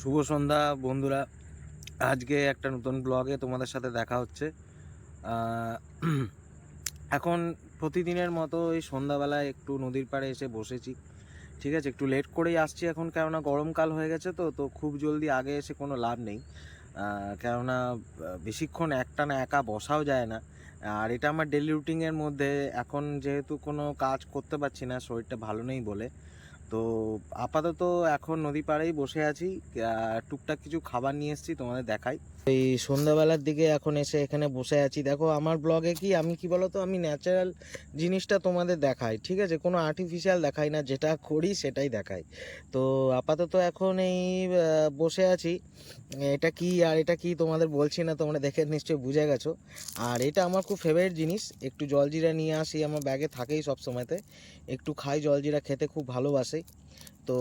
শুভ সন্ধ্যা, বন্ধুরা। আজকে একটা নতুন ব্লগে তোমাদের সাথে দেখা হচ্ছে। এখন প্রতিদিনের মতো এই সন্ধ্যাবেলায় একটু নদীর পাড়ে এসে বসেছি। ঠিক আছে, একটু লেট করেই আসছি এখন, কেননা গরমকাল হয়ে গেছে তো তো খুব জলদি আগে এসে কোনো লাভ নেই। কেননা বেশিক্ষণ একটা না একা বসাও যায় না। আর এটা আমার ডেলি রুটিনের মধ্যে, এখন যেহেতু কোনো কাজ করতে পারছি না, শরীরটা ভালো নেই বলে তো আপাতত এখন নদী পাড়েই বসে আছি। টুকটাক কিছু খাবার নিয়ে এসেছি, তোমাদের দেখাই। এই সন্ধ্যাবেলার দিকে এখন এসে এখানে বসে আছি। দেখো, আমার ব্লগে কি, আমি কি বলতো, আমি ন্যাচারাল জিনিসটা তোমাদের দেখাই, ঠিক আছে? কোনো আর্টিফিশিয়াল দেখাই না, যেটা করি সেটাই দেখাই। তো আপাতত এখন এই বসে আছি। এটা কি আর এটা কি তোমাদের বলছি না, তোমরা দেখে নিশ্চয়ই বুঝে গেছো। আর এটা আমার খুব ফেভারিট জিনিস, একটু জলজিরা নিয়ে আসি, আমার ব্যাগে থাকেই সব সময়তে একটু খাই, জলজিরা খেতে খুব ভালোবাসি। তো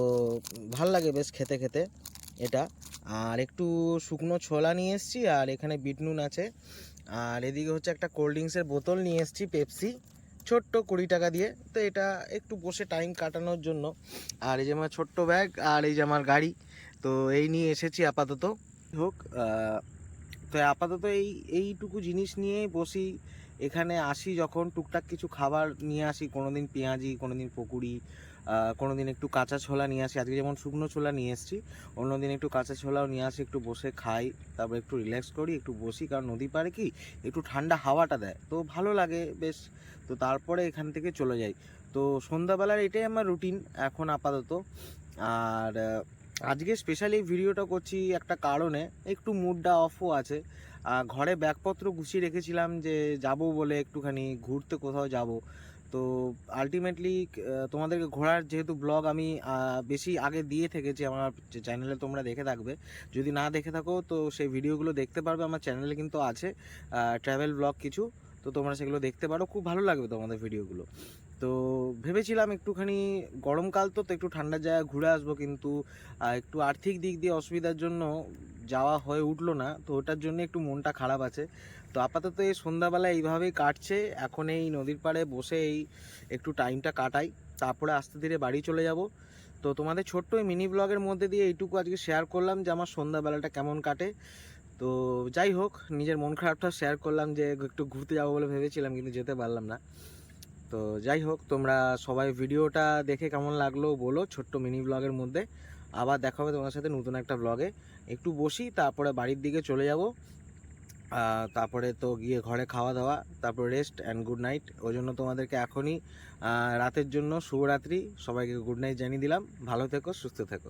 ভালো লাগে বেশ খেতে খেতে। এটা। আর একটু শুকনো ছোলা নিয়ে এসেছি, আর এখানে বিট নুন আছে। আর এদিকে হচ্ছে একটা কোল্ড ড্রিঙ্কসের বোতল নিয়ে এসেছি, পেপসি। ছোট্ট কুড়ি টাকা দিয়ে। তো এটা একটু বসে টাইম কাটানোর জন্য। আর এই যে আমার ছোট্ট ব্যাগ, আর এই যে আমার গাড়ি। তো এই নিয়ে এসেছি আপাতত। হোক তো আপাতত এই, এইটুকু জিনিস নিয়েই বসি। এখানে আসি যখন। টুকটাক কিছু খাবার নিয়ে আসি। কোনোদিন পেঁয়াজি, কোনোদিন পকুড়ি আহ, কোনোদিন একটু কাঁচা ছোলা নিয়ে আসি। আজকে যেমন শুকনো ছোলা নিয়ে এসেছি অন্যদিন একটু কাঁচা ছোলাও নিয়ে আসি একটু বসে খাই তারপর একটু রিল্যাক্স করি একটু বসি কারণ নদী পাড়ে কি একটু ঠান্ডা হাওয়াটা দেয়। তো ভালো লাগে বেশ। তো তারপরে এখান থেকে চলে যাই। তো সন্ধ্যাবেলার এটাই আমার রুটিন এখন আপাতত। আর আজকে স্পেশালি ভিডিওটা করছি একটা কারণে একটু মুডটা অফও আছে। ঘরে ব্যাগপত্র গুছিয়ে রেখেছিলাম যে যাব বলে একটুখানি ঘুরতে কোথাও যাব। তো আলটিমেটলি তোমাদেরকে ঘোরার যেহেতু ব্লগ আমি বেশি আগে দিয়ে থেকেছি, আমার চ্যানেলে তোমরা দেখে থাকবে। যদি না দেখে থাকো, তো সেই ভিডিওগুলো দেখতে পারবে, আমার চ্যানেলে কিন্তু আছে ট্রাভেল ব্লগ কিছু। তো তোমরা সেগুলো দেখতে পারো। খুব ভালো লাগবে তোমাদের ভিডিওগুলো। তো ভেবেছিলাম একটুখানি গরমকাল তো তো একটু ঠান্ডা জায়গায় ঘুরে আসব, কিন্তু একটু আর্থিক দিক দিয়ে অসুবিধার জন্য যাওয়া হয়ে উঠল না। তো ওটার জন্য একটু মনটা খারাপ আছে। তো আপাতত এই সন্ধ্যাবেলা এইভাবেই কাটছে। এখন এই নদীর পাড়ে বসে এই একটু টাইমটা কাটাই। তারপরে আস্তে ধীরে বাড়ি চলে যাব। তো তোমাদের ছোট্ট এই মিনি ব্লগের মধ্যে দিয়ে এইটুকু আজকে শেয়ার করলাম যে আমার সন্ধ্যাবেলাটা কেমন কাটে। তো যাই হোক, নিজের মন খারাপটা শেয়ার করলাম যে একটু ঘুরতে যাব বলে ভেবেছিলাম, কিন্তু যেতে পারলাম না। তো যাই হোক, তোমরা সবাই ভিডিওটা দেখে কেমন লাগল বলো ছোট্ট মিনি ব্লগের মধ্যে। আবার দেখা হবে তোমার সাথে নতুন একটা ব্লগে। একটু বসি, তারপরে বাড়ির দিকে চলে যাব। তারপরে তো গিয়ে ঘরে খাওয়া দাওয়া, তারপর রেস্ট অ্যান্ড গুড নাইট ওই জন্য তোমাদেরকে এখনই রাতের জন্য শুভরাত্রি। সবাইকে গুড নাইট জানিয়ে দিলাম। ভালো থেকো, সুস্থ থেকো।